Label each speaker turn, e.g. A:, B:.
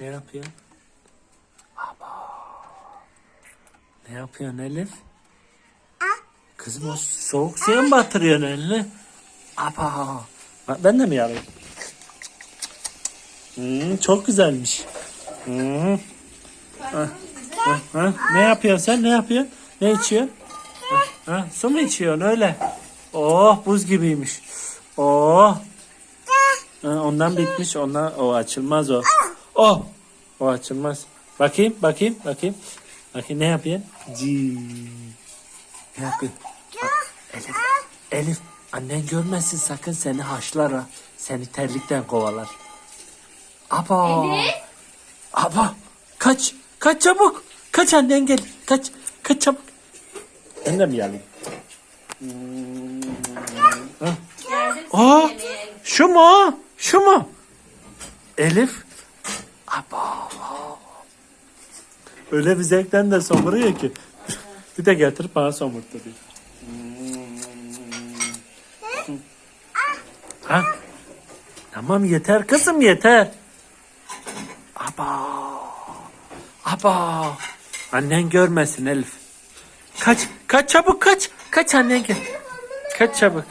A: Ne yapıyorsun? Aba. Ne yapıyorsun Elif? Kızım o soğuk suya mı batırıyorsun elini? Bak Ben de mi yapayım? Hmm, çok güzelmiş. Hmm. Ha, ha, ha. Ne yapıyorsun sen? Ne yapıyorsun? Ne içiyorsun? Ha, ha, su mu içiyorsun öyle? Oh buz gibiymiş. Oh. Ha, ondan bitmiş. Ondan o açılmaz o. Oh. O açılmaz. Bakayım, bakayım, bakayım. Bakayım ne yapıyorsun? Ci. Ne yapıyorsun? Aa, Elif, Elif, annen görmesin sakın seni haşlar ha. Seni terlikten kovalar. Aba.
B: Elif.
A: Aba. Kaç, kaç çabuk. Kaç annen gel. Kaç, kaç çabuk. Ben de mi yalayım? Aa, şu mu? Şu mu? Elif. Öyle bir zevkten de somuruyor ki. bir de getirip bana somurtturuyor. Ha? Tamam yeter kızım yeter. Aba. Aba. Annen görmesin Elif. Kaç, kaç çabuk kaç. Kaç annen gel. Kaç çabuk.